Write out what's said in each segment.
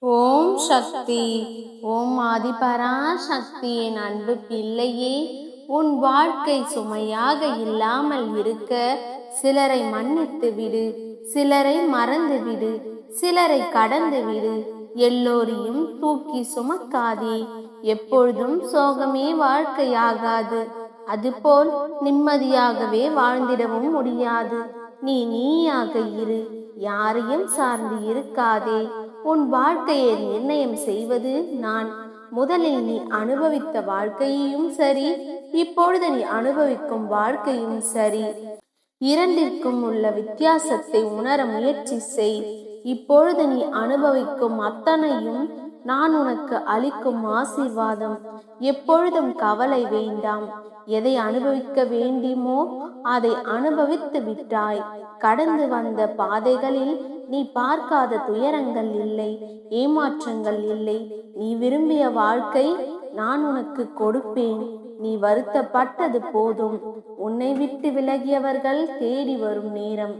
ஓம் சக்தி. ஓம் ஆதிபரா சக்தியின் அன்பு பிள்ளையே உன் வாழ்க்கை சுமையாக இல்லாமல் இருக்க சிலரை மன்னித்து விடு சிலரை மறந்து விடு சிலரை கடந்து விடு எல்லோரையும் தூக்கி சுமக்காதே. எப்பொழுதும் சோகமே வாழ்க்கையாகாது. அதுபோல் நிம்மதியாகவே வாழ்ந்திடவும் முடியாது. நீ நீயாக இரு. யாரையும் சார்ந்து இருக்காதே. உன் வாழ்க்கையை நிர்ணயம் செய்வது நான். முதலில் நீ அனுபவித்த வாழ்க்கையையும் சரி இப்பொழுது நீ அனுபவிக்கும் வாழ்க்கையும் சரி. இரண்டிற்கும் உள்ள வித்தியாசத்தை உணர முயற்சி செய். இப்பொழுது நீ அனுபவிக்கும் அத்தனையும் நான் உனக்கு அளிக்கும் ஆசீர்வாதம் எப்பொழுதும் கவலை வேண்டாம். எதை அனுபவிக்க வேண்டுமோ அதை அனுபவித்து விட்டாய். கடந்து வந்த பாதைகளில் நீ பார்க்காத துயரங்கள் இல்லை ஏமாற்றங்கள் இல்லை. நீ விரும்பிய வாழ்க்கை நான் உனக்கு கொடுப்பேன். நீ வருத்தப்பட்டது போதும். உன்னை விட்டு விலகியவர்கள் தேடி வரும் நேரம்.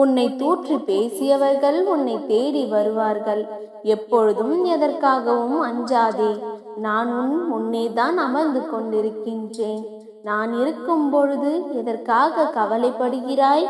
உன்னை தூற்றி பேசியவர்கள் உன்னை தேடி வருவார்கள். எப்பொழுதும் எதற்காகவும் அஞ்சாதே. நான் உன் முன்னேதான் அமர்ந்து கொண்டிருக்கின்றேன். நான் இருக்கும் பொழுது எதற்காக கவலைப்படுகிறாய்?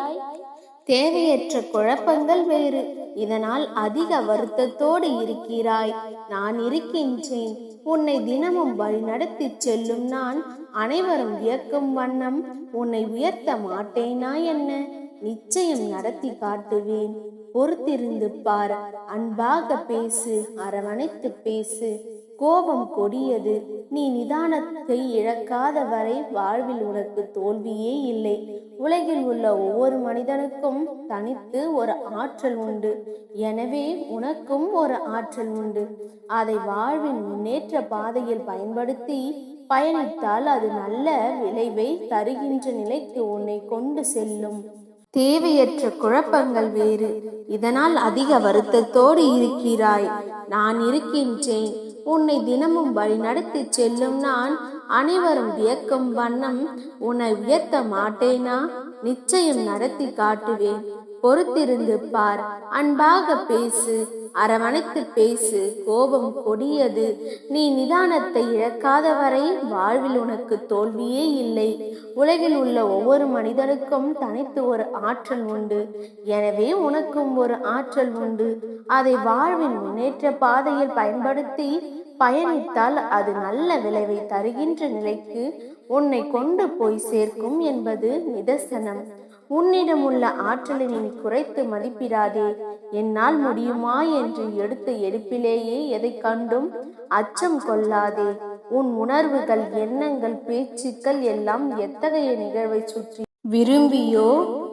தேவையற்ற குழப்பங்கள் வேறு. இதனால் அதிக வருத்தத்தோடு இருக்கிறாய். நான் இருக்கின்றேன். உன்னை தினமும் வழிநடத்தி செல்லும் நான் அனைவரும் வியக்கும் வண்ணம் உன்னை உயர்த்த மாட்டேனா என்ன? நிச்சயம் நடத்தி காட்டுவேன். பொறுத்திருந்து பார் அன்பாக பேசு அரவணைத்து பேசு. கோபம் கொடியது நீ நிதானத்தை இழக்காத வரை வாழ்வில் உனக்கு தோல்வியே இல்லை. உலகில் உள்ள ஒவ்வொரு மனிதனுக்கும் தனித்து ஒரு ஆற்றல் உண்டு. எனவே உனக்கும் ஒரு ஆற்றல் உண்டு. அதை வாழ்வின் முன்னேற்ற பாதையில் பயன்படுத்தி பயணித்தால் அது நல்ல விளைவை தருகின்ற நிலைக்கு உன்னை கொண்டு செல்லும். தேவையற்ற குழப்பங்கள் வேறு. இதனால் அதிக வருத்தத்தோடு இருக்கிறாய். நான் இருக்கின்றேன். உன்னை தினமும் வழி நடத்தி செல்லும் நான் அனைவரும் வியக்கும் வண்ணம் உன்னை உயர்த்த மாட்டேனா? நிச்சயம் நடத்தி காட்டுவேன். பொறுத்திருந்து பார். அன்பாக பேசு. அரவணைத்து பேசு கோபம் கொடியது. நீ நிதானத்தை இழக்காத வரை வாழ்வில் உனக்கு தோல்வியே இல்லை. உலகில் உள்ள ஒவ்வொரு மனிதனுக்கும் தனித்து ஒரு ஆற்றல் உண்டு. எனவே உனக்கும் ஒரு ஆற்றல் உண்டு. அதை வாழ்வின் முன்னேற்ற பாதையில் பயன்படுத்தி பயணித்தால் அது நல்ல விளைவை தருகின்ற நிலைக்கு உன்னை கொண்டு போய் சேர்க்கும் என்பது நிதர்சனம். உன்னிடம் உள்ள ஆற்றலை நீ குறைத்து மதிப்பிடாதே. என்னால் முடியுமா என்று எடுத்த எடுப்பிலேயே எதை கண்டும்? அச்சம் கொள்ளாதே. உன் உணர்வுகள் எண்ணங்கள் பேச்சுக்கள் எல்லாம் எத்தகைய நிகழ்வை சுற்றி? விரும்பியோ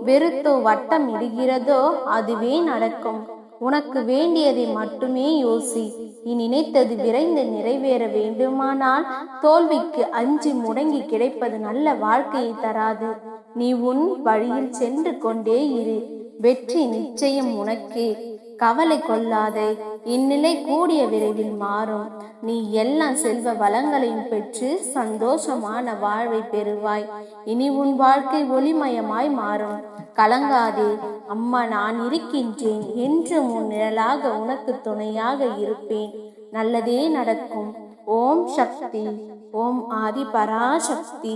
வெறுத்தோ வட்டம் இடுகிறதோ அதுவே நடக்கும். உனக்கு வேண்டியதை மட்டுமே யோசி. நீ நினைத்தது விரைந்து நிறைவேற வேண்டுமானால் தோல்விக்கு அஞ்சு முடங்கி கிடைப்பது நல்ல வாழ்க்கையை தராது. நீ உன் வழியில் சென்று கொண்டே இரு. வெற்றி நிச்சயம் உனக்கே. கவலை கொள்ளாதே. இந்நிலை கூடிய விரைவில் மாறும். நீ எல்லா செல்வ வளங்களையும் பெற்று சந்தோஷமான வாழ்வை பெறுவாய். இனி உன் வாழ்க்கை ஒளிமயமாய் மாறும். கலங்காதே. அம்மா நான் இருக்கின்றேன். என்றும் உன் நிழலாக உனக்கு துணையாக இருப்பேன். நல்லதே நடக்கும். ஓம் சக்தி. ஓம் ஆதி பராசக்தி